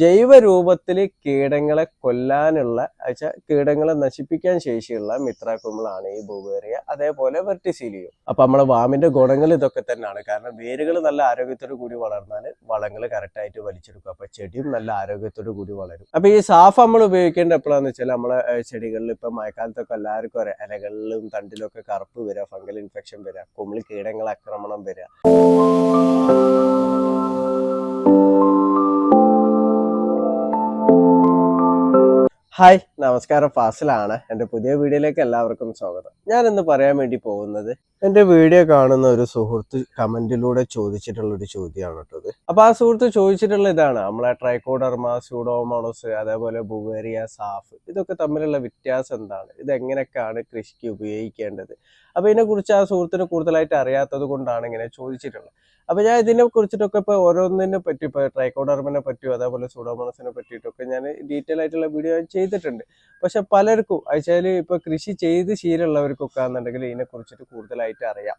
ജൈവ രൂപത്തിൽ കീടങ്ങളെ കൊല്ലാനുള്ള വെച്ചാൽ കീടങ്ങളെ നശിപ്പിക്കാൻ ശേഷിയുള്ള മിത്രാക്കുമ്പളാണ് ഈ ബുവേറിയ. അതേപോലെ വെർട്ടിസീലിയും. അപ്പൊ നമ്മളെ വാമിന്റെ ഗുണങ്ങൾ ഇതൊക്കെ തന്നെയാണ്. കാരണം വേരുകൾ നല്ല ആരോഗ്യത്തോടു കൂടി വളർന്നാൽ വളങ്ങൾ കറക്റ്റായിട്ട് വലിച്ചെടുക്കും. അപ്പൊ ചെടിയും നല്ല ആരോഗ്യത്തോടു കൂടി വളരും. അപ്പൊ ഈ സാഫ് നമ്മൾ ഉപയോഗിക്കേണ്ട എപ്പോഴാന്ന് വെച്ചാൽ നമ്മളെ ചെടികളിൽ ഇപ്പൊ മഴക്കാലത്തൊക്കെ എല്ലാവർക്കും അറിയാം. ഇലകളിലും തണ്ടിലൊക്കെ കറുപ്പ് വരിക ഫംഗൽ ഇൻഫെക്ഷൻ വരിക കുമിളി കീടങ്ങൾ ആക്രമണം വരിക ഹായ് നമസ്കാരം. ഫാസിലാണ്. എന്റെ പുതിയ വീഡിയോയിലേക്ക് എല്ലാവർക്കും സ്വാഗതം. ഞാൻ ഇന്ന് പറയാൻ വേണ്ടി പോകുന്നത് എന്റെ വീഡിയോ കാണുന്ന ഒരു സുഹൃത്ത് കമന്റിലൂടെ ചോദിച്ചിട്ടുള്ള ഒരു ചോദ്യമാണ് കേട്ടത് അപ്പോൾ ആ സുഹൃത്ത് ചോദിച്ചിട്ടുള്ള ഇതാണ്. നമ്മളെ ട്രൈക്കോഡർമ സ്യൂഡോമോണോസ് അതേപോലെ ബുവേറിയ സാഫ് ഇതൊക്കെ തമ്മിലുള്ള വ്യത്യാസം എന്താണ്? ഇതെങ്ങനെയൊക്കെയാണ് കൃഷിക്ക് ഉപയോഗിക്കേണ്ടത്? അപ്പൊ ഇതിനെക്കുറിച്ച് ആ സുഹൃത്തിന് കൂടുതലായിട്ട് അറിയാത്തത് കൊണ്ടാണ് ഇങ്ങനെ ചോദിച്ചിട്ടുള്ളത്. അപ്പൊ ഞാൻ ഇതിനെ കുറിച്ചിട്ടൊക്കെ ഇപ്പൊ ഓരോന്നിനെ പറ്റി ഇപ്പൊ ട്രൈക്കോഡർമിനെ പറ്റിയോ അതേപോലെ സുഡോമോണസിനെ പറ്റിയിട്ടൊക്കെ ഞാൻ ഡീറ്റെയിൽ ആയിട്ടുള്ള വീഡിയോ ചെയ്തിട്ടുണ്ട്. പക്ഷെ പലർക്കും അയച്ചാൽ ഇപ്പൊ കൃഷി ചെയ്ത് ശീലമുള്ളവർക്കൊക്കെ ആണെന്നുണ്ടെങ്കിൽ ഇതിനെ കുറിച്ചിട്ട് കൂടുതലായിട്ട് അറിയാം.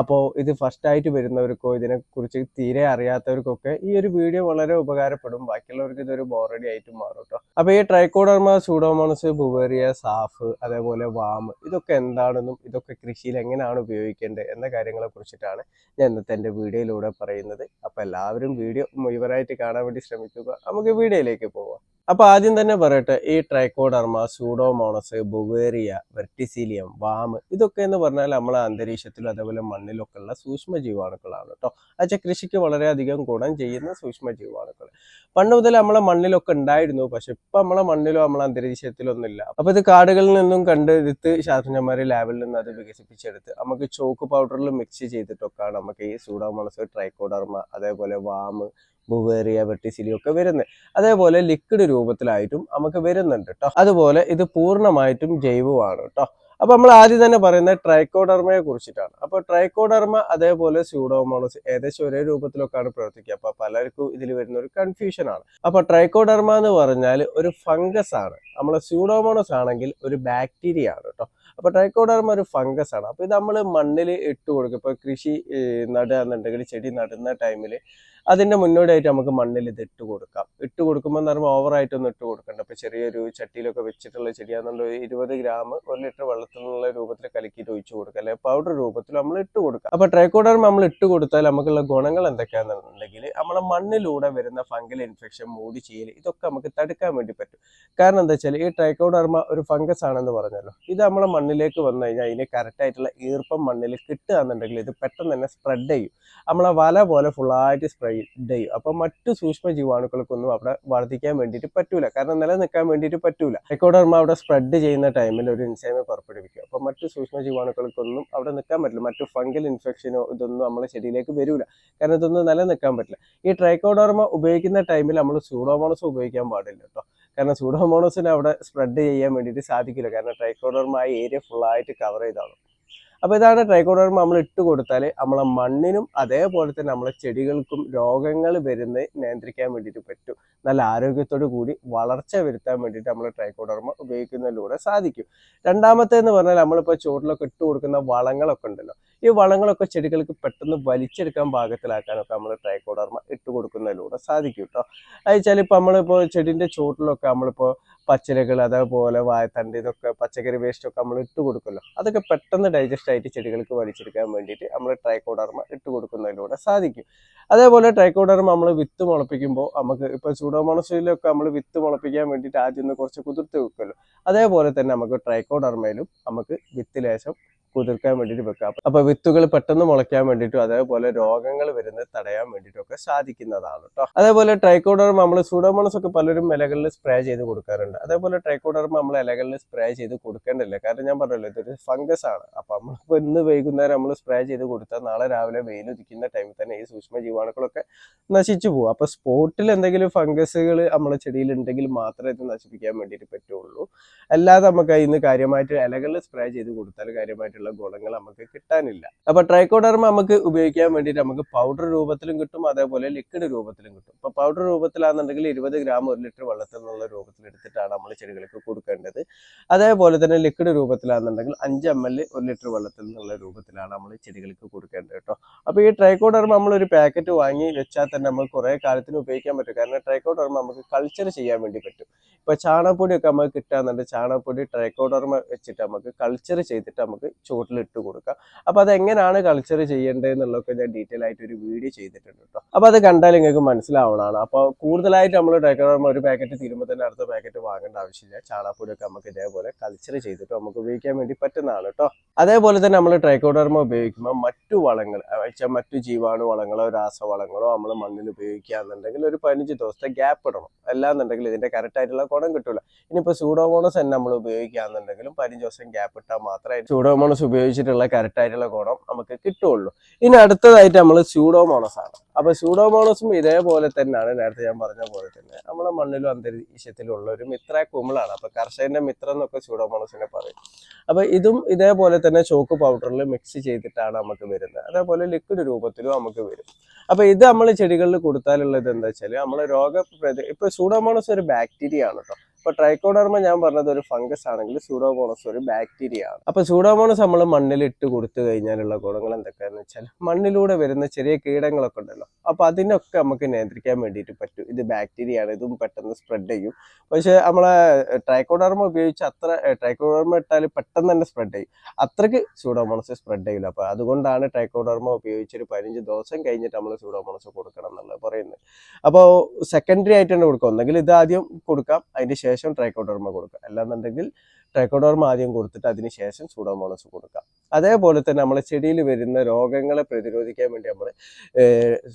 അപ്പോൾ ഇത് ഫസ്റ്റ് ആയിട്ട് വരുന്നവർക്കോ ഇതിനെക്കുറിച്ച് തീരെ അറിയാത്തവർക്കൊക്കെ ഈ ഒരു വീഡിയോ വളരെ ഉപകാരപ്പെടും. ബാക്കിയുള്ളവർക്ക് ഇതൊരു ബോറടി ആയിട്ട് മാറും കേട്ടോ അപ്പൊ ഈ ട്രൈക്കോഡർമ സൂഡോമോണസ് ബുവേറിയ സാഫ് അതേപോലെ വാം ഇതൊക്കെ എന്താണെന്നും ഇതൊക്കെ കൃഷിയിൽ എങ്ങനെയാണ് ഉപയോഗിക്കേണ്ടത് എന്ന കാര്യങ്ങളെ കുറിച്ചിട്ടാണ് ഞാൻ ഇന്നത്തെ എന്റെ വീഡിയോയിലൂടെ പറയുന്നത്. അപ്പൊ എല്ലാവരും വീഡിയോ മുഴുവനായിട്ട് കാണാൻ വേണ്ടി ശ്രമിക്കുക. നമുക്ക് വീഡിയോയിലേക്ക് പോവാം. അപ്പൊ ആദ്യം തന്നെ പറയട്ടെ ഈ trichoderma pseudomonas beauveria verticillium VAM ഇതൊക്കെ എന്ന് പറഞ്ഞാൽ നമ്മളെ അന്തരീക്ഷത്തിലും അതേപോലെ മണ്ണിലൊക്കെ ഉള്ള സൂക്ഷ്മ ജീവാണുക്കളാണ് കേട്ടോ. അച്ഛാ കൃഷിക്ക് വളരെയധികം ഗുണം ചെയ്യുന്ന സൂക്ഷ്മ ജീവാണുക്കൾ പണ്ട് മുതൽ നമ്മളെ മണ്ണിലൊക്കെ ഉണ്ടായിരുന്നു പക്ഷെ ഇപ്പൊ നമ്മളെ മണ്ണിലോ നമ്മളെ അന്തരീക്ഷത്തിലൊന്നും ഇല്ല അപ്പൊ ഇത് കാടുകളിൽ നിന്നും കണ്ടെടുത്ത് ശാസ്ത്രജ്ഞന്മാർ ലാബിൽ നിന്ന് അത് വികസിപ്പിച്ചെടുത്ത് നമുക്ക് ചോക്ക് പൗഡറിൽ മിക്സ് ചെയ്തിട്ടൊക്കെയാണ് നമുക്ക് ഈ സൂഡോമോണസ് ട്രൈക്കോഡർമ അതേപോലെ വാമ് ബുവേറിയ വെട്ടിസിലി ഒക്കെ വരുന്നത്. അതേപോലെ ലിക്വിഡ് രൂപത്തിലായിട്ടും നമുക്ക് വരുന്നുണ്ട് കേട്ടോ അതുപോലെ ഇത് പൂർണമായിട്ടും ജൈവമാണ് കേട്ടോ അപ്പൊ നമ്മൾ ആദ്യം തന്നെ പറയുന്നത് ട്രൈക്കോഡർമയെ കുറിച്ചിട്ടാണ്. അപ്പൊ ട്രൈക്കോഡർമ അതേപോലെ സ്യൂഡോമോണസ് ഏകദേശം ഒരേ രൂപത്തിലൊക്കെയാണ് പ്രവർത്തിക്കുക. അപ്പൊ പലർക്കും ഇതിൽ വരുന്ന ഒരു കൺഫ്യൂഷൻ ആണ്. അപ്പൊ ട്രൈക്കോഡർമ എന്ന് പറഞ്ഞാൽ ഒരു ഫംഗസ് ആണ്. നമ്മളെ സ്യൂഡോമോണസ് ആണെങ്കിൽ ഒരു ബാക്ടീരിയ ആണ് കേട്ടോ അപ്പൊ ട്രൈക്കോഡർമ ഒരു ഫംഗസ് ആണ്. അപ്പൊ ഇത് നമ്മൾ മണ്ണിൽ ഇട്ട് കൊടുക്കും. ഇപ്പൊ കൃഷി ഏഹ്, നടുക എന്നുണ്ടെങ്കിൽ ചെടി നടുന്ന ടൈമിൽ അതിന്റെ മുന്നോടിയായിട്ട് നമുക്ക് മണ്ണിൽ ഇത് ഇട്ട് കൊടുക്കാം. ഇട്ട് കൊടുക്കുമ്പോൾ എന്ന് പറയുമ്പോൾ ഓവറായിട്ടൊന്നും ഇട്ട് കൊടുക്കണ്ട. ഇപ്പൊ ചെറിയൊരു ചട്ടിയിലൊക്കെ വെച്ചിട്ടുള്ള ചെടിയാണെന്നുണ്ടെങ്കിൽ ഇരുപത് ഗ്രാം ഒരു ലിറ്റർ വെള്ളത്തിനുള്ള രൂപത്തിൽ കലക്കിയിട്ട് ഒഴിച്ചു കൊടുക്കുക അല്ലെങ്കിൽ പൗഡർ രൂപത്തിൽ നമ്മൾ ഇട്ട് കൊടുക്കുക അപ്പൊ ട്രൈക്കോഡർമ നമ്മൾ ഇട്ട് കൊടുത്താൽ നമുക്കുള്ള ഗുണങ്ങൾ എന്തൊക്കെയാണെന്നുണ്ടെങ്കിൽ നമ്മളെ മണ്ണിലൂടെ വരുന്ന ഫംഗൽ ഇൻഫെക്ഷൻ മൂടി ചെയ്യൽ ഇതൊക്കെ നമുക്ക് തടുക്കാൻ വേണ്ടി പറ്റും. കാരണം എന്താ വെച്ചാൽ ഈ ട്രൈക്കോഡർമ ഒരു ഫംഗസ് ആണെന്ന് പറഞ്ഞല്ലോ. ഇത് നമ്മളെ മണ്ണിലേക്ക് വന്നു കഴിഞ്ഞാൽ അതിന് കറക്റ്റ് ആയിട്ടുള്ള ഈർപ്പം മണ്ണിൽ കിട്ടുക എന്നുണ്ടെങ്കിൽ ഇത് പെട്ടെന്ന് തന്നെ സ്പ്രെഡ് ചെയ്യും. നമ്മളെ വല പോലെ ഫുള്ളായിട്ട് സ്പ്രെഡ് ചെയ്യും അപ്പൊ മറ്റു സൂക്ഷ്മ ജീവാണുക്കൾക്കൊന്നും അവിടെ വർദ്ധിക്കാൻ വേണ്ടിയിട്ട് പറ്റൂല. കാരണം നിലനിൽക്കാൻ വേണ്ടിയിട്ട് പറ്റൂല. ട്രൈക്കോഡർമ അവിടെ സ്പ്രെഡ് ചെയ്യുന്ന ടൈമിൽ ഒരു ഇൻസൈമ പുറപ്പെടുവിക്കും അപ്പൊ മറ്റു സൂക്ഷ്മ ജീവാണുക്കൾക്കൊന്നും അവിടെ നിൽക്കാൻ പറ്റില്ല. മറ്റു ഫംഗൽ ഇൻഫെക്ഷനോ ഇതൊന്നും നമ്മളെ ചെടിയിലേക്ക് വരൂല. കാരണം ഇതൊന്നും നിലനിൽക്കാൻ പറ്റില്ല. ഈ ട്രൈക്കോഡർമ ഉപയോഗിക്കുന്ന ടൈമിൽ നമ്മൾ സൂഡോമോണസ് ഉപയോഗിക്കാൻ പാടില്ല കേട്ടോ. കാരണം സൂഡോമോണസിന് അവിടെ സ്പ്രെഡ് ചെയ്യാൻ വേണ്ടിയിട്ട് സാധിക്കില്ല. കാരണം ട്രൈക്കോഡർമ ആ ഏരിയ ഫുള്ളായിട്ട് കവർ ചെയ്താണ് അപ്പോൾ ഇതാണ് ട്രൈക്കോഡർമ നമ്മൾ ഇട്ട് കൊടുത്താൽ നമ്മളെ മണ്ണിനും അതേപോലെ തന്നെ നമ്മളെ ചെടികൾക്കും രോഗങ്ങൾ വരുന്നത് നിയന്ത്രിക്കാൻ വേണ്ടിയിട്ട് പറ്റും. നല്ല ആരോഗ്യത്തോടു കൂടി വളർച്ച വരുത്താൻ വേണ്ടിയിട്ട് നമ്മൾ ട്രൈക്കോഡർമ ഉപയോഗിക്കുന്നതിലൂടെ സാധിക്കും. രണ്ടാമത്തേന്ന് പറഞ്ഞാൽ നമ്മളിപ്പോൾ ചുവട്ടിലൊക്കെ ഇട്ട് കൊടുക്കുന്ന വളങ്ങളൊക്കെ ഉണ്ടല്ലോ. ഈ വളങ്ങളൊക്കെ ചെടികൾക്ക് പെട്ടെന്ന് വലിച്ചെടുക്കാൻ പാകത്തിലാക്കാനൊക്കെ നമ്മൾ ട്രൈക്കോഡർമ ഇട്ട് കൊടുക്കുന്നതിലൂടെ സാധിക്കും കേട്ടോ അയച്ചാൽ ഇപ്പോൾ നമ്മളിപ്പോൾ ചെടിന്റെ ചുവട്ടിലൊക്കെ നമ്മളിപ്പോൾ പച്ചിലകൾ അതേപോലെ വായത്തണ്ട് ഇതൊക്കെ പച്ചക്കറി വേസ്റ്റ് ഒക്കെ നമ്മൾ ഇട്ട് കൊടുക്കുമല്ലോ. അതൊക്കെ പെട്ടെന്ന് ഡൈജസ്റ്റ് ആയിട്ട് ചെടികൾക്ക് വലിച്ചെടുക്കാൻ വേണ്ടിയിട്ട് നമ്മൾ ട്രൈക്കോഡർമ ഇട്ട് കൊടുക്കുന്നതിലൂടെ സാധിക്കും. അതേപോലെ ട്രൈക്കോഡർമ നമ്മൾ വിത്ത് മുളപ്പിക്കുമ്പോൾ നമുക്ക് ഇപ്പോൾ സൂഡോമോണസിലൊക്കെ നമ്മൾ വിത്ത് മുളപ്പിക്കാൻ വേണ്ടിയിട്ട് ആദ്യം ഒന്ന് കുറച്ച് കുതിർത്ത് വെക്കുമല്ലോ. അതേപോലെ തന്നെ നമുക്ക് ട്രൈക്കോഡർമയിലും നമുക്ക് വിത്ത് ലേശം കുതിർക്കാൻ വേണ്ടിയിട്ട് വെക്കാം. അപ്പൊ വിത്തുകൾ പെട്ടെന്ന് മുളയ്ക്കാൻ വേണ്ടിയിട്ടും അതേപോലെ രോഗങ്ങൾ വരുന്നത് തടയാൻ വേണ്ടിയിട്ടും ഒക്കെ സാധിക്കുന്നതാണ് കേട്ടോ അതേപോലെ ട്രൈക്കോഡർമ നമ്മൾ സൂഡോമോണസ് ഒക്കെ പലരും ഇലകളിൽ സ്പ്രേ ചെയ്ത് കൊടുക്കാറുണ്ട്. അതേപോലെ ട്രൈക്കോഡർമ നമ്മൾ ഇലകളിൽ സ്പ്രേ ചെയ്ത് കൊടുക്കേണ്ടില്ല കാരണം ഞാൻ പറഞ്ഞല്ലോ ഇതൊരു ഫംഗസ് ആണ്. അപ്പൊ നമ്മളിപ്പോ ഇന്ന് വൈകുന്നേരം നമ്മൾ സ്പ്രേ ചെയ്ത് കൊടുത്താൽ നാളെ രാവിലെ വെയിലുദിക്കുന്ന ടൈമിൽ തന്നെ ഈ സൂക്ഷ്മ ജീവാണുക്കളൊക്കെ നശിച്ചു പോകും. അപ്പൊ സ്പോട്ടിൽ എന്തെങ്കിലും ഫംഗസുകൾ നമ്മളെ ചെടിയിൽ ഉണ്ടെങ്കിൽ മാത്രമേ ഇത് നശിപ്പിക്കാൻ വേണ്ടിയിട്ട് പറ്റുള്ളൂ. അല്ലാതെ നമുക്ക് ഇന്ന് കാര്യമായിട്ട് ഇലകളിൽ സ്പ്രേ ചെയ്ത് കൊടുത്താൽ കാര്യമായിട്ടുള്ള ഗുണങ്ങൾ നമുക്ക് കിട്ടാനില്ല. അപ്പൊ ട്രൈക്കോഡർമ നമുക്ക് ഉപയോഗിക്കാൻ വേണ്ടിയിട്ട് നമുക്ക് പൗഡർ രൂപത്തിലും കിട്ടും അതേപോലെ ലിക്വിഡ് രൂപത്തിലും കിട്ടും. അപ്പൊ പൗഡർ രൂപത്തിലാണെന്നുണ്ടെങ്കിൽ ഇരുപത് ഗ്രാം ഒരു ലിറ്റർ വെള്ളത്തിൽ നിന്നുള്ള രൂപത്തിൽ എടുത്തിട്ടാണ് നമ്മൾ ചെടികൾക്ക് കൊടുക്കേണ്ടത്. അതേപോലെ തന്നെ ലിക്വിഡ് രൂപത്തിലാണെന്നുണ്ടെങ്കിൽ അഞ്ച് എം എൽ ഒരു ലിറ്റർ വെള്ളത്തിൽ നിന്നുള്ള രൂപത്തിലാണ് നമ്മൾ ചെടികൾക്ക് കൊടുക്കേണ്ടത് കേട്ടോ. അപ്പൊ ഈ ട്രൈക്കോഡർമ നമ്മൾ ഒരു പാക്കറ്റ് വാങ്ങി വെച്ചാൽ തന്നെ നമ്മൾ കുറെ കാലത്തിന് ഉപയോഗിക്കാൻ പറ്റും. കാരണം ട്രൈക്കോഡർമ നമുക്ക് കൾച്ചർ ചെയ്യാൻ വേണ്ടി പറ്റും. ഇപ്പൊ ചാണകപ്പൊടി ഒക്കെ നമുക്ക് കിട്ടാന്നുണ്ട്. ചാണകപ്പൊടി ട്രൈക്കോഡർമ വെച്ചിട്ട് നമുക്ക് കൾച്ചർ ചെയ്തിട്ട് നമുക്ക് ചുവട്ടിൽ ഇട്ട് കൊടുക്കാം അപ്പോൾ അതെങ്ങനെയാണ് കൾച്ചർ ചെയ്യേണ്ടത് എന്നുള്ളതൊക്കെ ഞാൻ ഡീറ്റെയിൽ ആയിട്ട് ഒരു വീഡിയോ ചെയ്തിട്ടുണ്ട് കേട്ടോ അപ്പോൾ അത് കണ്ടാൽ നിങ്ങൾക്ക് മനസ്സിലാവണമാണ് അപ്പോൾ കൂടുതലായിട്ട് നമ്മൾ ട്രൈക്കോഡർമ ഒരു പാക്കറ്റ് തീരുമ്പോൾ തന്നെ അടുത്ത പാക്കറ്റ് വാങ്ങേണ്ട ആവശ്യമില്ല. ചാണാപ്പൊടിയൊക്കെ നമുക്ക് ഇതേപോലെ കൾച്ചർ ചെയ്തിട്ട് നമുക്ക് ഉപയോഗിക്കാൻ വേണ്ടി പറ്റുന്നതാണ് കേട്ടോ അതേപോലെ തന്നെ നമ്മൾ ട്രൈക്കോഡർമ ഉപയോഗിക്കുമ്പോൾ മറ്റു വളങ്ങൾ വെച്ചാൽ മറ്റു ജീവാണു വളങ്ങളോ രാസവളങ്ങളോ നമ്മൾ മണ്ണിൽ ഉപയോഗിക്കുകയാണെന്നുണ്ടെങ്കിൽ ഒരു പതിനഞ്ച് ദിവസത്തെ ഗ്യാപ്പ് ഇടണം. അല്ലാന്നുണ്ടെങ്കിൽ ഇതിന്റെ കറക്റ്റ് ആയിട്ടുള്ള ഗുണം കിട്ടില്ല ഇനിയിപ്പോൾ സൂഡോമോണസ് തന്നെ നമ്മൾ ഉപയോഗിക്കുകയാണെന്നുണ്ടെങ്കിലും പതിനഞ്ച് ദിവസം ഗ്യാപ്പ് ഇട്ടാൽ മാത്രമേ സൂഡോമോണസ് ഉപയോഗിച്ചിട്ടുള്ള കറക്റ്റ് ആയിട്ടുള്ള ഗുണം നമുക്ക് കിട്ടുകയുള്ളൂ. ഇനി അടുത്തതായിട്ട് നമ്മൾ സ്യൂഡോമോണസ് ആണ്. അപ്പൊ സ്യൂഡോമോണസും ഇതേപോലെ തന്നെയാണ് നേരത്തെ ഞാൻ പറഞ്ഞ പോലെ തന്നെ. നമ്മുടെ മണ്ണിലും അന്തരീക്ഷത്തിലും ഉള്ള ഒരു മിത്ര കുമിളാണ്. അപ്പൊ കർഷകന്റെ മിത്രം എന്നൊക്കെ സ്യൂഡോമോണസിനെ പറയും. അപ്പൊ ഇതും ഇതേപോലെ തന്നെ ചോക്ക് പൗഡറിൽ മിക്സ് ചെയ്തിട്ടാണ് നമുക്ക് വരുന്നത്. അതേപോലെ ലിക്വിഡ് രൂപത്തിലും നമുക്ക് വരും. അപ്പൊ ഇത് നമ്മൾ ചെടികളിൽ കൊടുത്താലുള്ളത് എന്താ വെച്ചാൽ നമ്മൾ രോഗ ഇപ്പൊ സ്യൂഡോമോണസ് ഒരു ബാക്ടീരിയ ആണ് കേട്ടോ. ഇപ്പൊ ട്രൈക്കോഡർമ ഞാൻ പറഞ്ഞത് ഒരു ഫംഗസ് ആണെങ്കിൽ സൂഡോമോണസ് ഒരു ബാക്ടീരിയ ആണ്. അപ്പൊ സൂഡോമോണസ് നമ്മൾ മണ്ണിൽ ഇട്ട് കൊടുത്തു കഴിഞ്ഞാലുള്ള ഗുണങ്ങൾ എന്തൊക്കെയാന്ന് വെച്ചാൽ മണ്ണിലൂടെ വരുന്ന ചെറിയ കീടങ്ങളൊക്കെ ഉണ്ടല്ലോ. അപ്പൊ അതിനൊക്കെ നമുക്ക് നിയന്ത്രിക്കാൻ വേണ്ടിയിട്ട് പറ്റും. ഇത് ബാക്ടീരിയ ആണ് ഇതും പെട്ടെന്ന് സ്പ്രെഡ് ചെയ്യും. പക്ഷെ നമ്മളെ ട്രൈക്കോഡർമ ഉപയോഗിച്ച് അത്ര ട്രൈക്കോഡർമ ഇട്ടാൽ പെട്ടെന്ന് തന്നെ സ്പ്രെഡ് ചെയ്യും. അത്രയ്ക്ക് സൂഡോമോണസ് സ്പ്രെഡ് ചെയ്യില്ല അപ്പൊ അതുകൊണ്ടാണ് ട്രൈക്കോഡർമ ഉപയോഗിച്ച് ഒരു പതിനഞ്ച് ദിവസം കഴിഞ്ഞിട്ട് നമ്മൾ സൂഡോമോണസ് കൊടുക്കണം എന്നുള്ളത് പറയുന്നത്. അപ്പോൾ സെക്കൻഡറി ആയിട്ട് തന്നെ കൊടുക്കാം ഒന്നെങ്കിൽ ഇത് ആദ്യം കൊടുക്കാം അതിന് ട്രൈക്കോഡർമ കൊടുക്കുക. അല്ലാന്നുണ്ടെങ്കിൽ ട്രൈക്കോഡോർമ ആദ്യം കൊടുത്തിട്ട് അതിനുശേഷം സൂഡോമോണസ് കൊടുക്കാം അതേപോലെ തന്നെ നമ്മളെ ചെടിയിൽ വരുന്ന രോഗങ്ങളെ പ്രതിരോധിക്കാൻ വേണ്ടി നമ്മൾ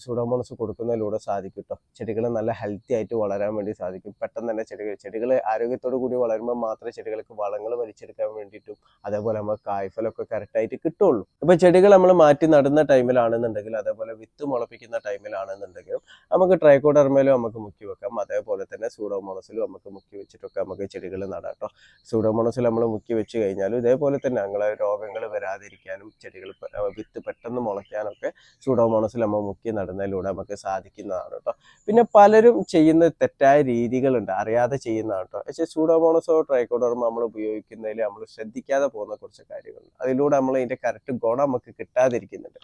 സുഡോമോണസ് കൊടുക്കുന്നതിലൂടെ സാധിക്കും കേട്ടോ ചെടികൾ നല്ല ഹെൽത്തി ആയിട്ട് വളരാൻ വേണ്ടി സാധിക്കും. പെട്ടെന്ന് തന്നെ ചെടികൾ ചെടികൾ ആരോഗ്യത്തോടു കൂടി വളരുമ്പോൾ മാത്രമേ ചെടികൾക്ക് വളങ്ങൾ വലിച്ചെടുക്കാൻ വേണ്ടിയിട്ടും അതേപോലെ നമ്മൾ കായ്ഫലമൊക്കെ കറക്റ്റായിട്ട് കിട്ടുള്ളൂ. ഇപ്പം ചെടികൾ നമ്മൾ മാറ്റി നടുന്ന ടൈമിലാണെന്നുണ്ടെങ്കിൽ അതേപോലെ വിത്ത് മുളപ്പിക്കുന്ന ടൈമിലാണെന്നുണ്ടെങ്കിലും നമുക്ക് ട്രൈക്കോഡർമയിലും നമുക്ക് മുക്കി വെക്കാം. അതേപോലെ തന്നെ സൂഡോമോണസിലും നമുക്ക് മുക്കി വെച്ചിട്ടൊക്കെ നമുക്ക് ചെടികൾ നടാം കേട്ടോ സൂഡോമോണസിൽ നമ്മൾ മുക്കി വെച്ച് കഴിഞ്ഞാലും ഇതേപോലെ തന്നെ ഞങ്ങളെ രോഗങ്ങൾ വരാതിരിക്കാനും ചെടികൾ വിത്ത് പെട്ടെന്ന് മുളയ്ക്കാനൊക്കെ സൂഡോമോണസിൽ നമ്മൾ മുക്കി നടുന്നതിലൂടെ നമുക്ക് സാധിക്കുന്നതാണ് കേട്ടോ. പിന്നെ പലരും ചെയ്യുന്ന തെറ്റായ രീതികളുണ്ട് അറിയാതെ ചെയ്യുന്നതാണ് കേട്ടോ. പക്ഷേ സൂഡോമോണസോ ട്രൈക്കോഡോർമ നമ്മൾ ഉപയോഗിക്കുന്നതിൽ നമ്മൾ ശ്രദ്ധിക്കാതെ പോകുന്ന കുറച്ച് കാര്യങ്ങളുണ്ട്. അതിലൂടെ നമ്മൾ ഇതിന്റെ കറക്റ്റ് ഗുണം നമുക്ക് കിട്ടാതിരിക്കുന്നുണ്ട്.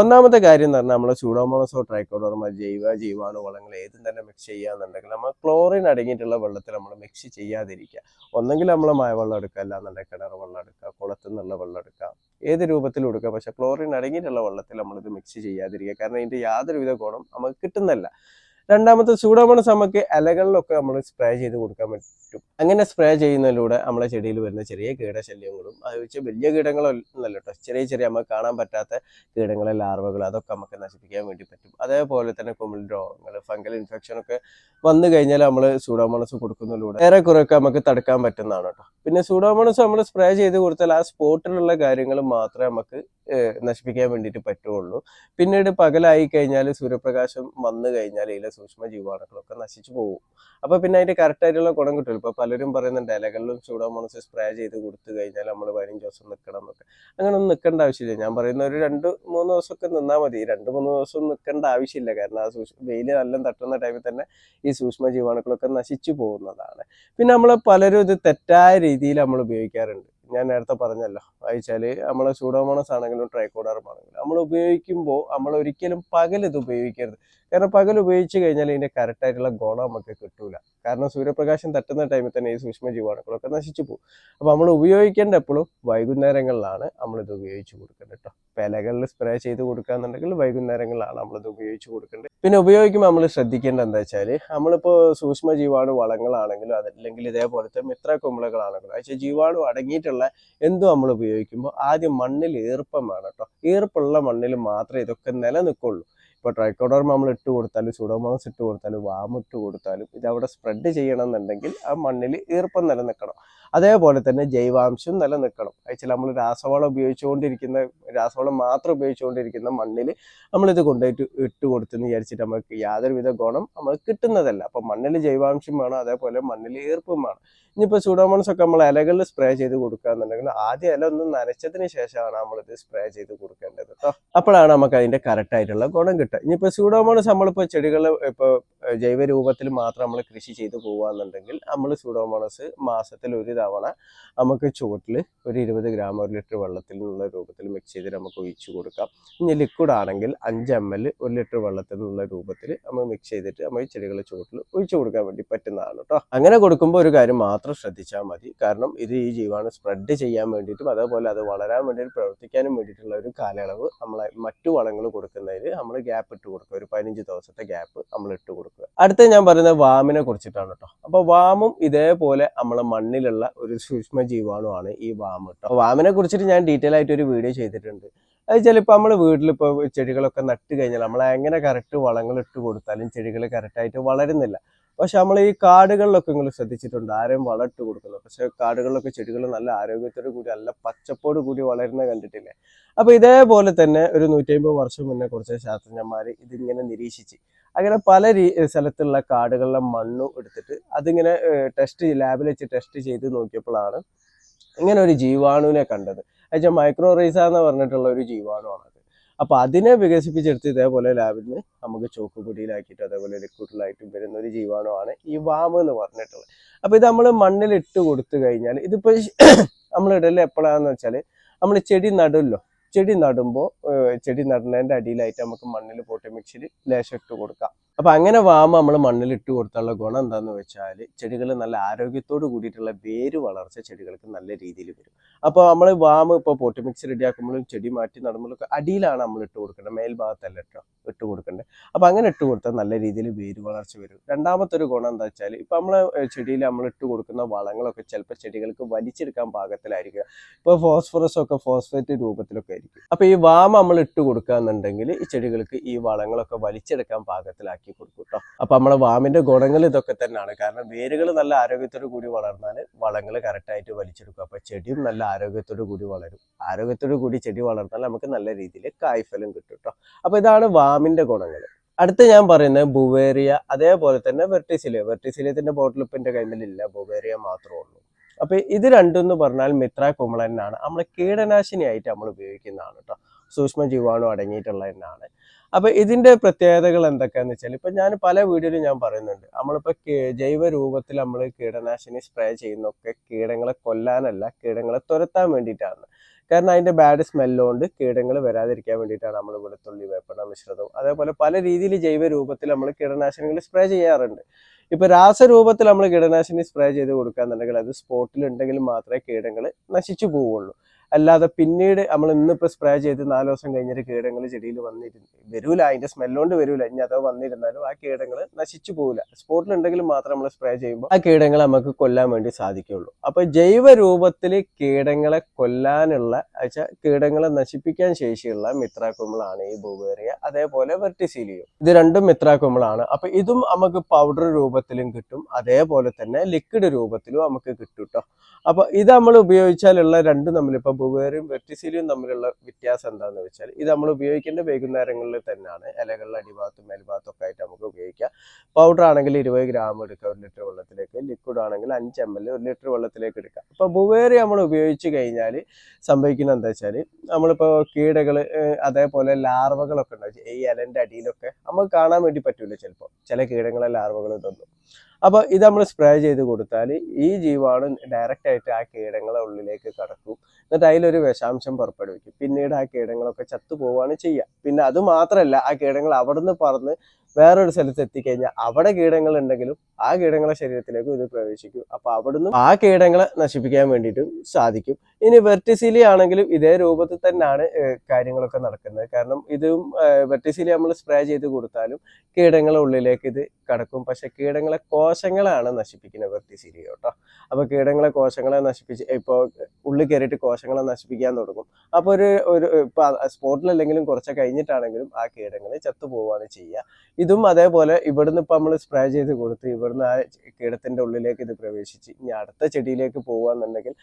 ഒന്നാമത്തെ കാര്യം എന്ന് പറഞ്ഞാൽ നമ്മൾ സൂഡോമോണസോ ട്രൈക്കോഡോർമ ജൈവ ജീവാണു വളങ്ങൾ ഏതും തന്നെ മിക്സ് ചെയ്യാന്നുണ്ടെങ്കിൽ നമ്മൾ ക്ലോറിൻ അടങ്ങിയിട്ടുള്ള വെള്ളത്തിൽ നമ്മൾ മിക്സ് ചെയ്യാതിരിക്കുക. ഒന്നെങ്കിൽ നമ്മൾ മഴവെള്ളം എടുക്കുക അല്ലാന്നുണ്ടെങ്കിൽ കിണർ വെള്ളം എടുക്കുക കുളത്തിൽ നിന്നുള്ള വെള്ളം എടുക്കുക. ഏത് രൂപത്തിലും എടുക്കുക പക്ഷെ ക്ലോറിൻ അടങ്ങിയിട്ടുള്ള വെള്ളത്തിൽ നമ്മളിത് മിക്സ് ചെയ്യാതിരിക്കുക. കാരണം ഇതിന്റെ യാതൊരുവിധ ഗുണം നമുക്ക് കിട്ടുന്നില്ല രണ്ടാമത്തെ സൂഡോമോണസ് നമുക്ക് ഇലകളിലൊക്കെ നമ്മൾ സ്പ്രേ ചെയ്ത് കൊടുക്കാൻ പറ്റും. അങ്ങനെ സ്പ്രേ ചെയ്യുന്നതിലൂടെ നമ്മളെ ചെടിയിൽ വരുന്ന ചെറിയ കീടശല്യങ്ങളും അത് വെച്ച് വലിയ കീടങ്ങളോ ഒന്നല്ല കേട്ടോ ചെറിയ ചെറിയ നമുക്ക് കാണാൻ പറ്റാത്ത കീടങ്ങളെ ലാർവകൾ അതൊക്കെ നമുക്ക് നശിപ്പിക്കാൻ വേണ്ടി പറ്റും. അതേപോലെ തന്നെ കുമിൾ രോഗങ്ങൾ ഫംഗൽ ഇൻഫെക്ഷൻ ഒക്കെ വന്നു കഴിഞ്ഞാൽ നമ്മൾ സൂഡോമോണസ് കൊടുക്കുന്നതിലൂടെ ഏറെക്കുറെയൊക്കെ നമുക്ക് തടുക്കാൻ പറ്റുന്നതാണ് കേട്ടോ പിന്നെ സൂഡോമോണസ് നമ്മൾ സ്പ്രേ ചെയ്ത് കൊടുത്താൽ ആ സ്പോട്ടിലുള്ള കാര്യങ്ങൾ മാത്രമേ നമുക്ക് നശിപ്പിക്കാൻ വേണ്ടിയിട്ട് പറ്റുള്ളൂ. പിന്നീട് പകലായി കഴിഞ്ഞാൽ സൂര്യപ്രകാശം വന്നു കഴിഞ്ഞാൽ ഇതിലെ സൂക്ഷ്മ ജീവാണുക്കളൊക്കെ നശിച്ചു പോകും. അപ്പൊ പിന്നെ അതിന്റെ കറക്റ്റ് ആയിട്ടുള്ള ഗുണം കിട്ടും. ഇപ്പൊ പലരും പറയുന്നുണ്ട് ഇലകളിലും സൂഡോമോണസ് സ്പ്രേ ചെയ്ത് കൊടുത്തു കഴിഞ്ഞാൽ നമ്മൾ പതിനഞ്ച് ദിവസം നിൽക്കണം എന്നൊക്കെ. അങ്ങനെ ഒന്നും നിൽക്കേണ്ട ആവശ്യമില്ല. ഞാൻ പറയുന്ന ഒരു രണ്ട് മൂന്ന് ദിവസമൊക്കെ നിന്നാൽ മതി. രണ്ട് മൂന്ന് ദിവസം നിൽക്കേണ്ട ആവശ്യമില്ല. കാരണം ആ സൂക്ഷ്മ വെയിൽ നല്ല തട്ടുന്ന ടൈമിൽ തന്നെ ഈ സൂക്ഷ്മ ജീവാണുക്കളൊക്കെ നശിച്ചു പോകുന്നതാണ്. പിന്നെ നമ്മൾ പലരും ഇത് തെറ്റായ രീതിയിൽ നമ്മൾ ഉപയോഗിക്കാറുണ്ട്. ഞാൻ നേരത്തെ പറഞ്ഞല്ലോ അയച്ചാൽ നമ്മളെ സൂഡോമോണസ് ആണെങ്കിലും ട്രൈക്കോഡർമ ആണെങ്കിലും നമ്മൾ ഉപയോഗിക്കുമ്പോൾ നമ്മൾ ഒരിക്കലും പകൽ ഇത് ഉപയോഗിക്കരുത്. കാരണം പകൽ ഉപയോഗിച്ച് കഴിഞ്ഞാൽ ഇതിന്റെ കറക്റ്റായിട്ടുള്ള ഗുണം നമുക്ക് കിട്ടൂല. കാരണം സൂര്യപ്രകാശം തട്ടുന്ന ടൈമിൽ തന്നെ ഈ സൂക്ഷ്മ ജീവാണുക്കളൊക്കെ നശിച്ചു പോകും. അപ്പൊ നമ്മൾ ഉപയോഗിക്കേണ്ട എപ്പോഴും വൈകുന്നേരങ്ങളിലാണ് നമ്മളിത് ഉപയോഗിച്ച് കൊടുക്കേണ്ടത് കേട്ടോ ഇലകളിൽ സ്പ്രേ ചെയ്ത് കൊടുക്കാന്നുണ്ടെങ്കിൽ വൈകുന്നേരങ്ങളിലാണ് നമ്മളിത് ഉപയോഗിച്ച് കൊടുക്കേണ്ടത്. പിന്നെ ഉപയോഗിക്കുമ്പോൾ നമ്മൾ ശ്രദ്ധിക്കേണ്ടത് എന്താ വെച്ചാൽ നമ്മളിപ്പോൾ സൂക്ഷ്മ ജീവാണു വളങ്ങളാണെങ്കിലും അതല്ലെങ്കിൽ ഇതേപോലത്തെ മിത്ര കുമ്പളകളാണെങ്കിലും പക്ഷേ ജീവാണു അടങ്ങിയിട്ടുള്ള എന്തും നമ്മൾ ഉപയോഗിക്കുമ്പോൾ ആദ്യം മണ്ണിൽ ഈർപ്പം വേണം കേട്ടോ ഈർപ്പുള്ള മണ്ണിൽ മാത്രമേ ഇതൊക്കെ നിലനിൽക്കുള്ളൂ. ഇപ്പോൾ ട്രൈക്കോഡോർമ നമ്മൾ ഇട്ട് കൊടുത്താലും സുഡോമോണസ് ഇട്ട് കൊടുത്താലും വാം ഇട്ട് കൊടുത്താലും ഇത് അവിടെ സ്പ്രെഡ് ചെയ്യണം എന്നുണ്ടെങ്കിൽ ആ മണ്ണിൽ ഈർപ്പം നിലനിൽക്കണം. അതേപോലെ തന്നെ ജൈവാംശം നിലനിൽക്കണം. അയച്ചാൽ നമ്മൾ രാസവളം ഉപയോഗിച്ചുകൊണ്ടിരിക്കുന്ന രാസവളം മാത്രം ഉപയോഗിച്ചുകൊണ്ടിരിക്കുന്ന മണ്ണിൽ നമ്മളിത് കൊണ്ടുപോയിട്ട് ഇട്ട് കൊടുത്തെന്ന് വിചാരിച്ചിട്ട് നമുക്ക് യാതൊരുവിധ ഗുണം നമുക്ക് കിട്ടുന്നതല്ല. അപ്പൊ മണ്ണിൽ ജൈവാംശം വേണം അതേപോലെ മണ്ണിൽ ഈർപ്പം വേണം. ഇനിയിപ്പോൾ സുഡോമോൺസ് ഒക്കെ നമ്മൾ ഇലകളിൽ സ്പ്രേ ചെയ്ത് കൊടുക്കുക എന്നുണ്ടെങ്കിൽ ആദ്യം ഇല ഒന്ന് നനച്ചതിന് ശേഷമാണ് നമ്മളിത് സ്പ്രേ ചെയ്ത് കൊടുക്കേണ്ടത് കേട്ടോ അപ്പോഴാണ് നമുക്ക് അതിന്റെ കറക്റ്റ് ആയിട്ടുള്ള ഗുണം കിട്ടുക. കേട്ടോ. ഇനിയിപ്പോൾ സ്യൂഡോമോണസ് നമ്മളിപ്പോൾ ചെടികൾ ഇപ്പോൾ ജൈവ രൂപത്തിൽ മാത്രം നമ്മൾ കൃഷി ചെയ്ത് പോവാന്നുണ്ടെങ്കിൽ നമ്മൾ സ്യൂഡോമോണസ് മാസത്തിൽ ഒരു തവണ നമുക്ക് ചുവട്ടിൽ ഒരു ഇരുപത് ഗ്രാം ഒരു ലിറ്റർ വെള്ളത്തിൽ നിന്നുള്ള രൂപത്തിൽ മിക്സ് ചെയ്ത് നമുക്ക് ഒഴിച്ചു കൊടുക്കാം. ഇനി ലിക്വിഡ് ആണെങ്കിൽ അഞ്ച് എം എൽ ഒരു ലിറ്റർ വെള്ളത്തിൽ നിന്നുള്ള രൂപത്തിൽ നമ്മൾ മിക്സ് ചെയ്തിട്ട് നമ്മൾ ഈ ചെടികളെ ചുവട്ടിൽ ഒഴിച്ചു കൊടുക്കാൻ വേണ്ടി പറ്റുന്നതാണ് കേട്ടോ അങ്ങനെ കൊടുക്കുമ്പോൾ ഒരു കാര്യം മാത്രം ശ്രദ്ധിച്ചാൽ മതി. കാരണം ഇത് ഈ ജീവാണു സ്പ്രെഡ് ചെയ്യാൻ വേണ്ടിയിട്ടും അതേപോലെ അത് വളരാൻ വേണ്ടിയിട്ട് പ്രവർത്തിക്കാനും വേണ്ടിയിട്ടുള്ള ഒരു കാലയളവ് നമ്മളെ മറ്റു വളങ്ങൾ കൊടുക്കുന്നതിൽ നമ്മൾ ഗ്യാപ്പ് ഇട്ട് കൊടുക്കുക. ഒരു പതിനഞ്ച് ദിവസത്തെ ഗ്യാപ്പ് നമ്മൾ ഇട്ട് കൊടുക്കുക. അടുത്ത ഞാൻ പറയുന്നത് വാമിനെ കുറിച്ചിട്ടാണ് കേട്ടോ. അപ്പൊ വാമും ഇതേപോലെ നമ്മളെ മണ്ണിലുള്ള ഒരു സൂക്ഷ്മ ജീവാണുമാണ് ഈ വാം കേട്ടോ. വാമിനെ കുറിച്ചിട്ട് ഞാൻ ഡീറ്റെയിൽ ആയിട്ട് ഒരു വീഡിയോ ചെയ്തിട്ടുണ്ട്. അത് ചിലപ്പോൾ നമ്മൾ വീട്ടിലിപ്പോൾ ചെടികളൊക്കെ നട്ട് കഴിഞ്ഞാൽ നമ്മൾ എങ്ങനെ കറക്റ്റ് വളങ്ങൾ ഇട്ട് കൊടുത്താലും ചെടികൾ കറക്റ്റായിട്ട് വളരുന്നില്ല. പക്ഷെ നമ്മൾ ഈ കാടുകളിലൊക്കെ നിങ്ങൾ ശ്രദ്ധിച്ചിട്ടുണ്ട്. ആരെയും വളം കൊടുക്കുന്നു. പക്ഷെ കാടുകളിലൊക്കെ ചെടികൾ നല്ല ആരോഗ്യത്തോടു കൂടി നല്ല പച്ചപ്പോട് കൂടി വളരുന്ന കണ്ടിട്ടില്ലേ? അപ്പൊ ഇതേപോലെ തന്നെ ഒരു നൂറ്റി അമ്പത് വർഷം മുന്നേ കുറച്ച് ശാസ്ത്രജ്ഞന്മാർ ഇതിങ്ങനെ നിരീക്ഷിച്ച്. അങ്ങനെ പല സ്ഥലത്തുള്ള കാടുകളിലെ മണ്ണും എടുത്തിട്ട് അതിങ്ങനെ ടെസ്റ്റ് ലാബിൽ വെച്ച് ടെസ്റ്റ് ചെയ്ത് നോക്കിയപ്പോഴാണ് ഇങ്ങനെ ഒരു ജീവാണുവിനെ കണ്ടത്. എന്നുവെച്ചാൽ മൈക്രോ റൈസ എന്ന് പറഞ്ഞിട്ടുള്ള ഒരു ജീവാണുവാണത് അപ്പൊ അതിനെ വികസിപ്പിച്ചെടുത്ത് ഇതേപോലെ ലാബിൽ നമുക്ക് ചോക്ക് കുടിയിലാക്കിയിട്ട് അതേപോലെ ലിക്വിഡിലായിട്ടും വരുന്ന ഒരു ജീവാണുവാണ് ഈ വാമ് എന്ന് പറഞ്ഞിട്ടുള്ളത്. അപ്പൊ ഇത് നമ്മൾ മണ്ണിൽ ഇട്ട് കൊടുത്തു കഴിഞ്ഞാൽ ഇതിപ്പോ നമ്മൾ ഇടൽ എപ്പോഴാന്ന് വെച്ചാൽ നമ്മൾ ചെടി നടുമല്ലോ ചെടി നടുമ്പോൾ ചെടി നടുന്നതിന്റെ അടിയിലായിട്ട് നമുക്ക് മണ്ണിൽ പോട്ടി മിക്സിൽ ലേശം ഇട്ട് കൊടുക്കാം. അപ്പൊ അങ്ങനെ വാമ നമ്മൾ മണ്ണിൽ ഇട്ട് കൊടുത്തുള്ള ഗുണം എന്താന്ന് വെച്ചാൽ ചെടികൾ നല്ല ആരോഗ്യത്തോട് കൂടിയിട്ടുള്ള വേര് വളർച്ച ചെടികൾക്ക് നല്ല രീതിയിൽ വരും. അപ്പോൾ നമ്മൾ വാമ ഇപ്പോൾ പോട്ടിമിക്സ് മിക്സ് റെഡിയാക്കുമ്പോഴും ചെടി മാറ്റി നടുമ്പോഴൊക്കെ അടിയിലാണ് നമ്മൾ ഇട്ട് കൊടുക്കേണ്ടത്. മേൽഭാഗത്തല്ല കേട്ടോ ഇട്ട് കൊടുക്കേണ്ടത്. അപ്പൊ അങ്ങനെ ഇട്ട് കൊടുത്താൽ നല്ല രീതിയിൽ വേര് വളർച്ച വരും. രണ്ടാമത്തെ ഒരു ഗുണം എന്താ വെച്ചാൽ ഇപ്പൊ നമ്മൾ ചെടിയിൽ നമ്മൾ ഇട്ട് കൊടുക്കുന്ന വളങ്ങളൊക്കെ ചിലപ്പോൾ ചെടികൾക്ക് വലിച്ചെടുക്കാൻ പാകത്തിലായിരിക്കുക ഇപ്പോൾ ഫോസ്ഫറസ് ഒക്കെ ഫോസ്ഫേറ്റ് രൂപത്തിലൊക്കെ ആയിരിക്കും. അപ്പൊ ഈ വാമ നമ്മൾ ഇട്ട് കൊടുക്കുകയെന്നുണ്ടെങ്കിൽ ഈ ചെടികൾക്ക് ഈ വളങ്ങളൊക്കെ വലിച്ചെടുക്കാൻ പാകത്തിലാക്കി കൊടുക്കും കേട്ടോ അപ്പൊ നമ്മളെ വാമിന്റെ ഗുണങ്ങൾ ഇതൊക്കെ തന്നെയാണ്. കാരണം വേരുകൾ നല്ല ആരോഗ്യത്തോടു കൂടി വളർന്നാൽ വളങ്ങൾ കറക്റ്റായിട്ട് വലിച്ചെടുക്കും. അപ്പൊ ചെടിയും നല്ല ആരോഗ്യത്തോടു കൂടി വളരും. ആരോഗ്യത്തോടു കൂടി ചെടി വളർന്നാൽ നമുക്ക് നല്ല രീതിയിൽ കായ്ഫലം കിട്ടും കേട്ടോ അപ്പൊ ഇതാണ് വാമിന്റെ ഗുണങ്ങൾ. അടുത്ത് ഞാൻ പറയുന്നത് ബുവേറിയ അതേപോലെ തന്നെ വെർട്ടിസിലിയ വെർട്ടിസിലിയത്തിന്റെ ബോട്ടിൽ ഇപ്പൊ എന്റെ കയ്യിലില്ല ബുവേറിയ മാത്രമേ ഉള്ളൂ. അപ്പൊ ഇത് രണ്ടും എന്ന് പറഞ്ഞാൽ മിത്ര കുമളനാണ് നമ്മൾ കീടനാശിനിയായിട്ട് നമ്മൾ ഉപയോഗിക്കുന്നതാണ് കേട്ടോ സൂക്ഷ്മ ജീവാണു അടങ്ങിയിട്ടുള്ള എണ്ണാണ് അപ്പൊ ഇതിന്റെ പ്രത്യേകതകൾ എന്തൊക്കെയാന്ന് വെച്ചാൽ ഇപ്പൊ ഞാൻ പല വീഡിയോയിലും ഞാൻ പറയുന്നുണ്ട്. നമ്മളിപ്പോ ജൈവ രൂപത്തിൽ നമ്മൾ കീടനാശിനി സ്പ്രേ ചെയ്യുന്നൊക്കെ കീടങ്ങളെ കൊല്ലാനല്ല കീടങ്ങളെ തുരത്താൻ വേണ്ടിയിട്ടാണ്. കാരണം അതിന്റെ ബാഡ് സ്മെല്ലുകൊണ്ട് കീടങ്ങൾ വരാതിരിക്കാൻ വേണ്ടിയിട്ടാണ് നമ്മൾ വെളുത്തുള്ളി വേപ്പണ മിശ്രിതവും അതേപോലെ പല രീതിയിൽ ജൈവ രൂപത്തിൽ നമ്മൾ കീടനാശിനികൾ സ്പ്രേ ചെയ്യാറുണ്ട്. ഇപ്പൊ രാസരൂപത്തിൽ നമ്മൾ കീടനാശിനി സ്പ്രേ ചെയ്ത് കൊടുക്കാന്നുണ്ടെങ്കിൽ അത് സ്പോട്ടിൽ ഉണ്ടെങ്കിൽ മാത്രമേ കീടങ്ങൾ നശിച്ചു പോവുള്ളൂ. അല്ലാതെ പിന്നീട് നമ്മൾ ഇന്നിപ്പോ സ്പ്രേ ചെയ്ത് നാല് ദിവസം കഴിഞ്ഞിട്ട് കീടങ്ങൾ ചെടിയിൽ വന്നിരുന്നു വരൂല. അതിന്റെ സ്മെല്ലോണ്ട് വരൂല. ഇനി അഥവാ വന്നിരുന്നാലും ആ കീടങ്ങൾ നശിച്ചു പോകില്ല സ്പോട്ടിൽ ഉണ്ടെങ്കിൽ മാത്രം നമ്മൾ സ്പ്രേ ചെയ്യുമ്പോൾ ആ കീടങ്ങൾ നമുക്ക് കൊല്ലാൻ വേണ്ടി സാധിക്കുള്ളൂ അപ്പൊ ജൈവ രൂപത്തിൽ കീടങ്ങളെ കൊല്ലാനുള്ള വെച്ചാൽ കീടങ്ങളെ നശിപ്പിക്കാൻ ശേഷിയുള്ള മിത്രാക്കുമ്പളാണ് ഈ ബുവേറിയ അതേപോലെ വെർട്ടിസീലിയോ. ഇത് രണ്ടും മിത്രാക്കുമ്പളാണ്. അപ്പൊ ഇതും നമുക്ക് പൗഡർ രൂപത്തിലും കിട്ടും. അതേപോലെ തന്നെ ലിക്വിഡ് രൂപത്തിലും നമുക്ക് കിട്ടും കേട്ടോ അപ്പൊ ഇത് നമ്മൾ ഉപയോഗിച്ചാലുള്ള രണ്ടും തമ്മിൽ ഇപ്പൊ വെർട്ടിസിലിയും തമ്മിലുള്ള വ്യത്യാസം എന്താണെന്ന് വെച്ചാൽ ഇത് നമ്മൾ ഉപയോഗിക്കേണ്ട വൈകുന്നേരങ്ങളിൽ തന്നെയാണ്. ഇലകളിലെ അടിഭാഗത്തും മേൽഭാഗത്തും ഒക്കെ ആയിട്ട് നമുക്ക് ഉപയോഗിക്കാം. പൗഡർ ആണെങ്കിൽ ഇരുപത് ഗ്രാം എടുക്കുക ഒരു ലിറ്റർ വെള്ളത്തിലേക്ക്. ലിക്വിഡ് ആണെങ്കിൽ അഞ്ച് എം എൽ ഒരു ലിറ്റർ വെള്ളത്തിലേക്ക് എടുക്കാം. അപ്പോൾ ബുവേറി നമ്മൾ ഉപയോഗിച്ച് കഴിഞ്ഞാൽ സംഭവിക്കുന്നത് എന്താ വെച്ചാൽ നമ്മളിപ്പോൾ കീടകൾ അതേപോലെ ലാർവകളൊക്കെ ഉണ്ടാവും. ഈ ഇലന്റെ അടിയിലൊക്കെ നമുക്ക് കാണാൻ വേണ്ടി പറ്റൂല ചിലപ്പോൾ ചില കീടങ്ങളെ ലാർവകൾ ഇതൊന്നും അപ്പൊ ഇത് നമ്മൾ സ്പ്രേ ചെയ്ത് കൊടുത്താൽ ഈ ജീവാണു ഡയറക്റ്റ് ആയിട്ട് ആ കീടങ്ങളെ ഉള്ളിലേക്ക് കടക്കും. എന്നിട്ട് അതിലൊരു വിഷാംശം പുറപ്പെടുവിക്കും. പിന്നീട് ആ കീടങ്ങളൊക്കെ ചത്തു പോവുകയാണ് ചെയ്യുക പിന്നെ അത് മാത്രമല്ല ആ കീടങ്ങൾ അവിടുന്ന് പറന്ന് വേറൊരു സ്ഥലത്ത് എത്തിക്കഴിഞ്ഞാൽ അവിടെ കീടങ്ങൾ ഉണ്ടെങ്കിലും ആ കീടങ്ങളെ ശരീരത്തിലേക്ക് ഇത് പ്രവേശിക്കും. അപ്പൊ അവിടുന്ന് ആ കീടങ്ങളെ നശിപ്പിക്കാൻ വേണ്ടിയിട്ടും സാധിക്കും. ഇനി വെർട്ടിസിലി ആണെങ്കിലും ഇതേ രൂപത്തിൽ തന്നെയാണ് കാര്യങ്ങളൊക്കെ നടക്കുന്നത്. കാരണം ഇതും വെർട്ടിസിലി നമ്മൾ സ്പ്രേ ചെയ്ത് കൊടുത്താലും കീടങ്ങളെ ഉള്ളിലേക്ക് ഇത് കടക്കും. പക്ഷെ കീടങ്ങളെ കോശങ്ങളാണ് നശിപ്പിക്കുന്നത് വെർട്ടിസിലി കേട്ടോ. അപ്പൊ കീടങ്ങളെ കോശങ്ങളെ നശിപ്പിച്ച് ഇപ്പോൾ ഉള്ളിൽ കയറിയിട്ട് കോശങ്ങളെ നശിപ്പിക്കാൻ തുടങ്ങും. അപ്പൊ ഒരു ഒരു ഇപ്പൊ സ്പോട്ടിലല്ലെങ്കിലും കുറച്ച് കഴിഞ്ഞിട്ടാണെങ്കിലും ആ കീടങ്ങളെ ചത്തുപോവാണ് ചെയ്യുക. ഇതും അതേപോലെ ഇവിടുന്ന് ഇപ്പൊ നമ്മൾ സ്പ്രേ ചെയ്ത് കൊടുത്ത് ഇവിടുന്ന് ആ കീടത്തിന്റെ ഉള്ളിലേക്ക് ഇത് പ്രവേശിച്ച് ഇനി അടുത്ത ചെടിയിലേക്ക് പോവാന്നുണ്ടെങ്കിൽ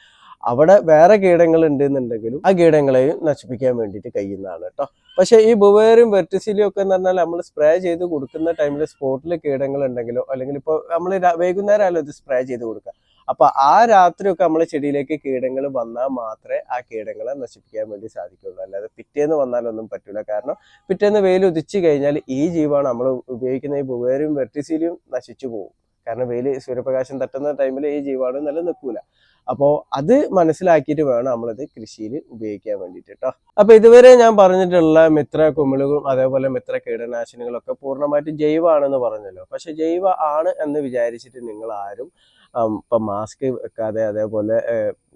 അവിടെ വേറെ കീടങ്ങൾ ഉണ്ടെന്നുണ്ടെങ്കിലും ആ കീടങ്ങളെയും നശിപ്പിക്കാൻ വേണ്ടിയിട്ട് കഴിയുന്നതാണ് കേട്ടോ. പക്ഷെ ഈ ബുവേറും വെർട്ടിസിലും ഒക്കെ എന്ന് പറഞ്ഞാൽ നമ്മൾ സ്പ്രേ ചെയ്ത് കൊടുക്കുന്ന ടൈമിൽ സ്പോട്ടിൽ കീടങ്ങൾ ഉണ്ടെങ്കിലോ അല്ലെങ്കിൽ ഇപ്പോൾ നമ്മൾ വൈകുന്നേരം ആയാലും ഇത് സ്പ്രേ ചെയ്ത് കൊടുക്കുക? അപ്പൊ ആ രാത്രിയൊക്കെ നമ്മളെ ചെടിയിലേക്ക് കീടങ്ങൾ വന്നാൽ മാത്രമേ ആ കീടങ്ങളെ നശിപ്പിക്കാൻ വേണ്ടി സാധിക്കുള്ളൂ അല്ലാതെ പിറ്റേന്ന് വന്നാലൊന്നും പറ്റൂല. കാരണം പിറ്റേന്ന് വെയിൽ ഉദിച്ചു കഴിഞ്ഞാൽ ഈ ജീവാണ് നമ്മൾ ഉപയോഗിക്കുന്ന ഈ ബുവേരും വെർട്ടിസീലിയും നശിച്ചു പോകും. കാരണം വെയിൽ സൂര്യപ്രകാശം തട്ടുന്ന ടൈമിൽ ഈ ജീവാണു നിലനിൽക്കൂല. അപ്പോൾ അത് മനസ്സിലാക്കിയിട്ട് വേണം നമ്മളത് കൃഷിയിൽ ഉപയോഗിക്കാൻ വേണ്ടിയിട്ട് കേട്ടോ അപ്പൊ ഇതുവരെ ഞാൻ പറഞ്ഞിട്ടുള്ള മിത്ര കുമിളുകളും അതേപോലെ മിത്ര കീടനാശിനികളൊക്കെ പൂർണമായിട്ടും ജൈവമാണെന്ന് പറഞ്ഞല്ലോ. പക്ഷെ ജൈവ ആണ് എന്ന് വിചാരിച്ചിട്ട് നിങ്ങൾ ആരും ഇപ്പൊ മാസ്ക് വെക്കാതെ അതേപോലെ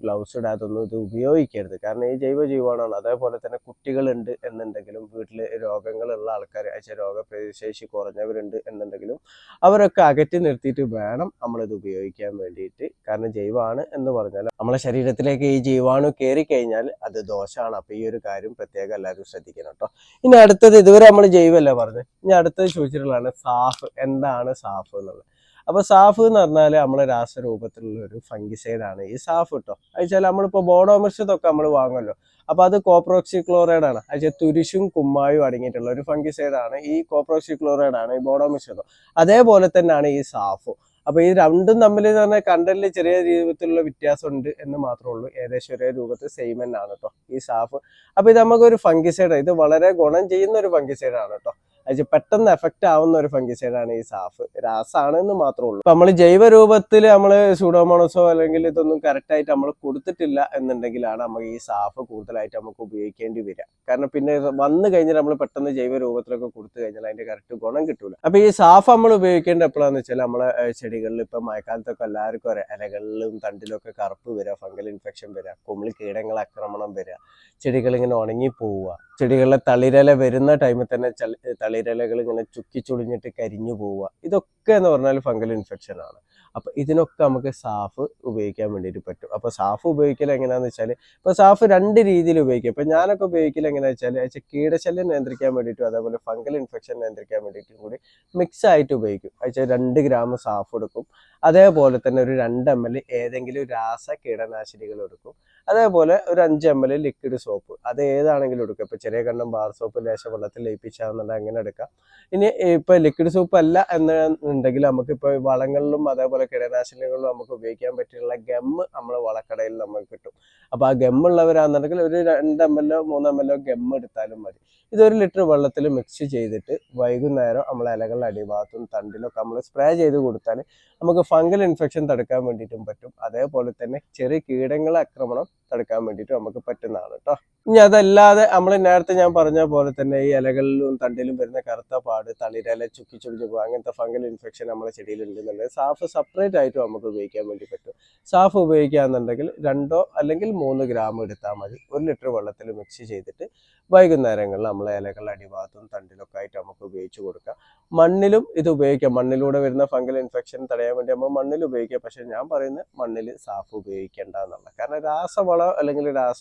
ഗ്ലൗസ് ഇടാതൊന്നും ഇത് ഉപയോഗിക്കരുത്. കാരണം ഈ ജൈവ ജീവാണാണ് അതേപോലെ തന്നെ കുട്ടികളുണ്ട് എന്നുണ്ടെങ്കിലും വീട്ടിൽ രോഗങ്ങളുള്ള ആൾക്കാർ അയച്ച രോഗപ്രതിശേഷി കുറഞ്ഞവരുണ്ട് എന്നുണ്ടെങ്കിലും അവരൊക്കെ അകറ്റി നിർത്തിയിട്ട് വേണം നമ്മളിത് ഉപയോഗിക്കാൻ വേണ്ടിയിട്ട്. കാരണം ജൈവമാണ് എന്ന് പറഞ്ഞാൽ നമ്മളെ ശരീരത്തിലേക്ക് ഈ ജീവാണു കയറി കഴിഞ്ഞാൽ അത് ദോഷമാണ് അപ്പൊ ഈ ഒരു കാര്യം പ്രത്യേകം എല്ലാവരും ശ്രദ്ധിക്കണം കേട്ടോ ഇനി അടുത്തത് ഇതുവരെ നമ്മൾ ജൈവല്ലേ പറഞ്ഞത്? ഇനി അടുത്തത് ചോദിച്ചിട്ടുള്ളതാണ് സാഫ്. എന്താണ് സാഫ് എന്നുള്ളത്? അപ്പൊ സാഫ് എന്ന് പറഞ്ഞാൽ നമ്മളെ രാസരൂപത്തിലുള്ള ഒരു ഫംഗിസൈഡ് ആണ് ഈ സാഫ് കേട്ടോ അയച്ചാൽ നമ്മളിപ്പോ ബോഡോമിഷത്തൊക്കെ നമ്മൾ വാങ്ങുമല്ലോ. അപ്പൊ അത് കോപ്രോക്സി ക്ലോറൈഡ് ആണ് അയച്ചാൽ തുരിശും കുമ്മായും അടങ്ങിയിട്ടുള്ള ഒരു ഫംഗിസൈഡ് ആണ് ഈ കോപ്രോക്സി ക്ലോറൈഡ് ആണ് ഈ ബോഡോമിഷത്തോ അതേപോലെ തന്നെയാണ് ഈ സാഫും. അപ്പൊ ഈ രണ്ടും തമ്മിൽ എന്ന് പറഞ്ഞാൽ കണ്ടലിൽ ചെറിയ രൂപത്തിലുള്ള വ്യത്യാസമുണ്ട് എന്ന് മാത്രമേ ഉള്ളൂ. ഏകദേശം ഒരേ രൂപത്തിൽ സെയിം തന്നെയാണ് കേട്ടോ ഈ സാഫ്. അപ്പൊ ഇത് നമുക്ക് ഒരു ഫംഗിസൈഡ് ഇത് വളരെ ഗുണം ചെയ്യുന്ന ഒരു ഫംഗിസൈഡ് ആണ് കേട്ടോ അത് പെട്ടെന്ന് എഫക്റ്റ് ആവുന്ന ഒരു ഫംഗിസൈഡ് ആണ് ഈ സാഫ് രാസാണ് എന്ന് മാത്രമേ ഉള്ളൂ. നമ്മൾ ജൈവ രൂപത്തിൽ നമ്മൾ സൂഡോമോണസോ അല്ലെങ്കിൽ ഇതൊന്നും കറക്റ്റ് ആയിട്ട് നമ്മൾ കൊടുത്തിട്ടില്ല എന്നുണ്ടെങ്കിലാണ് നമുക്ക് ഈ സാഫ് കൂടുതലായിട്ട് നമുക്ക് ഉപയോഗിക്കേണ്ടി വരിക. കാരണം പിന്നെ വന്നു കഴിഞ്ഞാൽ നമ്മൾ പെട്ടെന്ന് ജൈവ രൂപത്തിലൊക്കെ കൊടുത്തു കഴിഞ്ഞാൽ അതിന്റെ കറക്റ്റ് ഗുണം കിട്ടൂല. അപ്പൊ ഈ സാഫ് നമ്മൾ ഉപയോഗിക്കേണ്ട എപ്പോഴാന്ന് വെച്ചാൽ നമ്മളെ ചെടികളിൽ ഇപ്പൊ മഴക്കാലത്തൊക്കെ എല്ലാവർക്കും ഒരു ഇലകളിലും തണ്ടിലും ഒക്കെ കറുപ്പ് വരിക ഫംഗൽ ഇൻഫെക്ഷൻ വരിക കുമിളി കീടങ്ങൾ ആക്രമണം വരിക ചെടികൾ ഇങ്ങനെ ഉണങ്ങി പോവുക ചെടികളിലെ തളിരല വരുന്ന ടൈമിൽ തന്നെ ചളി- തളിരലകൾ ഇങ്ങനെ ചുക്കി ചുളിഞ്ഞിട്ട് കരിഞ്ഞു പോവുക. ഇതൊക്കെ എന്ന് പറഞ്ഞാൽ ഫംഗൽ ഇൻഫെക്ഷൻ ആണ്. അപ്പൊ ഇതിനൊക്കെ നമുക്ക് സാഫ് ഉപയോഗിക്കാൻ വേണ്ടിയിട്ട് പറ്റും. അപ്പൊ സാഫ് ഉപയോഗിക്കൽ എങ്ങനെയാന്ന് വെച്ചാൽ ഇപ്പൊ സാഫ് രണ്ട് രീതിയിൽ ഉപയോഗിക്കും. ഇപ്പൊ ഞാനൊക്കെ ഉപയോഗിക്കൽ എങ്ങനെയാണെന്ന് വെച്ചാൽ കീടശല്യം നിയന്ത്രിക്കാൻ വേണ്ടിയിട്ടും അതേപോലെ ഫംഗൽ ഇൻഫെക്ഷൻ നിയന്ത്രിക്കാൻ വേണ്ടിയിട്ടും കൂടി മിക്സ് ആയിട്ട് ഉപയോഗിക്കും. വെച്ചാൽ രണ്ട് ഗ്രാം സാഫ് എടുക്കും. അതേപോലെ തന്നെ ഒരു രണ്ട് എം എൽ ഏതെങ്കിലും രാസ കീടനാശിനികൾ എടുക്കും. അതേപോലെ ഒരു അഞ്ച് എം എൽ ലിക്വിഡ് സോപ്പ് അത് ഏതാണെങ്കിലും എടുക്കാം ഇപ്പൊ ചെറിയ കണ്ണം ബാർ സോപ്പ് ലേശം വെള്ളത്തിൽ ലയിപ്പിച്ചാന്നുണ്ടെങ്കിൽ അങ്ങനെ എടുക്കാം. ഇനി ഇപ്പൊ ലിക്വിഡ് സോപ്പ് അല്ല എന്നുണ്ടെങ്കിൽ നമുക്ക് ഇപ്പൊ വളങ്ങളിലും അതേപോലെ കീടനാശിനികളിലും നമുക്ക് ഉപയോഗിക്കാൻ പറ്റിയുള്ള ഗമ്മ് നമ്മൾ വളക്കടയിൽ നമുക്ക് കിട്ടും. അപ്പൊ ആ ഗം ഗമ്മുള്ളവരാണെന്നുണ്ടെങ്കിൽ ഒരു രണ്ട് എം എൽ മൂന്ന് എം എൽ ഗമ്മ് എടുത്താലും മതി. ഇതൊരു ലിറ്റർ വെള്ളത്തിൽ മിക്സ് ചെയ്തിട്ട് വൈകുന്നേരം നമ്മൾ ഇലകളുടെ അടിഭാഗത്തും തണ്ടിലൊക്കെ നമ്മൾ സ്പ്രേ ചെയ്ത് കൊടുത്താൽ നമുക്ക് ഫംഗൽ ഇൻഫെക്ഷൻ തടുക്കാൻ വേണ്ടിയിട്ടും പറ്റും. അതേപോലെ തന്നെ ചെറിയ കീടങ്ങളെ ആക്രമണം തടുക്കാൻ വേണ്ടിയിട്ട് നമുക്ക് പറ്റുന്നതാണ് കേട്ടോ ഇനി അതല്ലാതെ നമ്മൾ നേരത്തെ ഞാൻ പറഞ്ഞ പോലെ തന്നെ ഈ ഇലകളിലും തണ്ടിലും വരുന്ന കറുത്ത പാട് തളിരില ചുക്കി ചുളിഞ്ഞു പോകുക അങ്ങനത്തെ ഫംഗൽ ഇൻഫെക്ഷൻ നമ്മളെ ചെടിയിൽ ഉണ്ടെന്നുണ്ടെങ്കിൽ സാഫ് സെപ്പറേറ്റ് ആയിട്ട് നമുക്ക് ഉപയോഗിക്കാൻ വേണ്ടി പറ്റും. സാഫ് ഉപയോഗിക്കുകയാണെന്നുണ്ടെങ്കിൽ രണ്ടോ അല്ലെങ്കിൽ മൂന്ന് ഗ്രാം എടുത്താൽ മതി. ഒരു ലിറ്റർ വെള്ളത്തിൽ മിക്സ് ചെയ്തിട്ട് വൈകുന്നേരങ്ങളിൽ നമ്മളെ ഇലകളുടെ അടിഭാഗത്തും തണ്ടിലൊക്കെ ആയിട്ട് നമുക്ക് ഉപയോഗിച്ച് കൊടുക്കാം. മണ്ണിലും ഇത് ഉപയോഗിക്കാം. മണ്ണിലൂടെ വരുന്ന ഫംഗൽ ഇൻഫെക്ഷൻ തടയാൻ വേണ്ടി നമ്മൾ മണ്ണിൽ ഉപയോഗിക്കാം പക്ഷെ ഞാൻ പറയുന്നത് മണ്ണിൽ സാഫ് ഉപയോഗിക്കേണ്ട എന്നുള്ളത്. കാരണം രാസവളം അല്ലെങ്കിൽ രാസ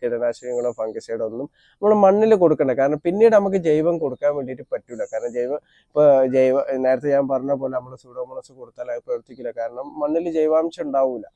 കീടനാശിനികളോ ഫംഗസൈഡോ ഒന്നും നമ്മൾ മണ്ണിൽ കൊടുക്കണ്ട. കാരണം പിന്നീട് നമുക്ക് ജൈവം കൊടുക്കാൻ വേണ്ടിയിട്ട് പറ്റൂല. കാരണം ജൈവ ഇപ്പോൾ ജൈവ നേരത്തെ ഞാൻ പറഞ്ഞ പോലെ നമ്മൾ സൂഡോമോണസ് കൊടുത്താൽ അത് പ്രവർത്തിക്കില്ല. കാരണം മണ്ണിൽ ജൈവാംശം ഉണ്ടാവൂല.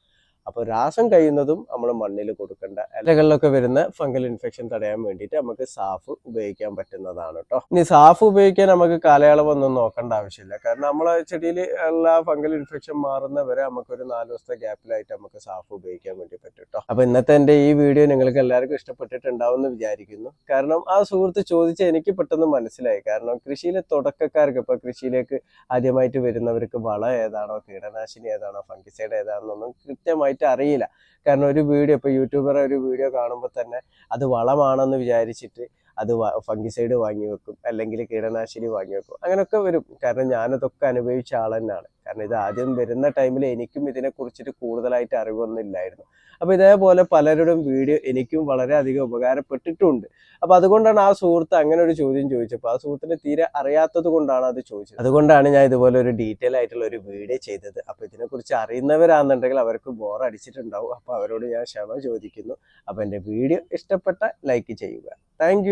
അപ്പൊ രാസം കഴിയുന്നതും നമ്മൾ മണ്ണിൽ കൊടുക്കേണ്ട ഇലകളിലൊക്കെ വരുന്ന ഫംഗൽ ഇൻഫെക്ഷൻ തടയാൻ വേണ്ടിയിട്ട് നമുക്ക് സാഫ് ഉപയോഗിക്കാൻ പറ്റുന്നതാണ് കേട്ടോ ഇനി സാഫ് ഉപയോഗിക്കാൻ നമുക്ക് കാലയളവൊന്നും നോക്കേണ്ട ആവശ്യമില്ല. കാരണം നമ്മളെ ചെടിയിൽ എല്ലാ ഫംഗൽ ഇൻഫെക്ഷൻ മാറുന്ന വരെ നമുക്ക് ഒരു നാല് ദിവസത്തെ ഗ്യാപ്പിലായിട്ട് നമുക്ക് സാഫ് ഉപയോഗിക്കാൻ വേണ്ടി പറ്റും കേട്ടോ അപ്പൊ ഇന്നത്തെ എന്റെ ഈ വീഡിയോ നിങ്ങൾക്ക് എല്ലാവർക്കും ഇഷ്ടപ്പെട്ടിട്ടുണ്ടാവും എന്ന് വിചാരിക്കുന്നു. കാരണം ആ സുഹൃത്ത് ചോദിച്ച എനിക്ക് പെട്ടെന്ന് മനസ്സിലായി. കാരണം കൃഷിയിലെ തുടക്കക്കാർക്ക് ഇപ്പൊ കൃഷിയിലേക്ക് ആദ്യമായിട്ട് വരുന്നവർക്ക് വളം ഏതാണോ കീടനാശിനി ഏതാണോ ഫംഗിസൈഡ് ഏതാണെന്നൊന്നും കൃത്യമായിട്ട് അറിയില്ല. കാരണം ഒരു വീഡിയോ ഇപ്പൊ യൂട്യൂബറെ ഒരു വീഡിയോ കാണുമ്പോൾ തന്നെ അത് വളമാണെന്ന് വിചാരിച്ചിട്ട് അത് ഫംഗിസൈഡ് വാങ്ങി വെക്കും അല്ലെങ്കിൽ കീടനാശിനി വാങ്ങി വെക്കും അങ്ങനെയൊക്കെ വരും. കാരണം ഞാനതൊക്കെ അനുഭവിച്ച ആൾ തന്നെയാണ് കാരണം ഇത് ആദ്യം വരുന്ന ടൈമിൽ എനിക്കും ഇതിനെ കുറിച്ചിട്ട് കൂടുതലായിട്ട് അറിവൊന്നും ഇല്ലായിരുന്നു അപ്പൊ ഇതേപോലെ പലരുടെയും വീഡിയോ എനിക്കും വളരെയധികം ഉപകാരപ്പെട്ടിട്ടുണ്ട്. അപ്പൊ അതുകൊണ്ടാണ് ആ സുഹൃത്ത് അങ്ങനെ ഒരു ചോദ്യം ചോദിച്ചപ്പോൾ ആ സുഹൃത്തിന് തീരെ അറിയാത്തത് കൊണ്ടാണ് അത് ചോദിച്ചത്. അതുകൊണ്ടാണ് ഞാൻ ഇതുപോലെ ഒരു ഡീറ്റെയിൽ ആയിട്ടുള്ള ഒരു വീഡിയോ ചെയ്തത്. അപ്പൊ ഇതിനെക്കുറിച്ച് അറിയുന്നവരാണെന്നുണ്ടെങ്കിൽ അവർക്ക് ബോർ അടിച്ചിട്ടുണ്ടാവും. അപ്പൊ അവരോട് ഞാൻ ക്ഷമ ചോദിക്കുന്നു. അപ്പൊ എന്റെ വീഡിയോ ഇഷ്ടപ്പെട്ട ലൈക്ക് ചെയ്യുക. താങ്ക്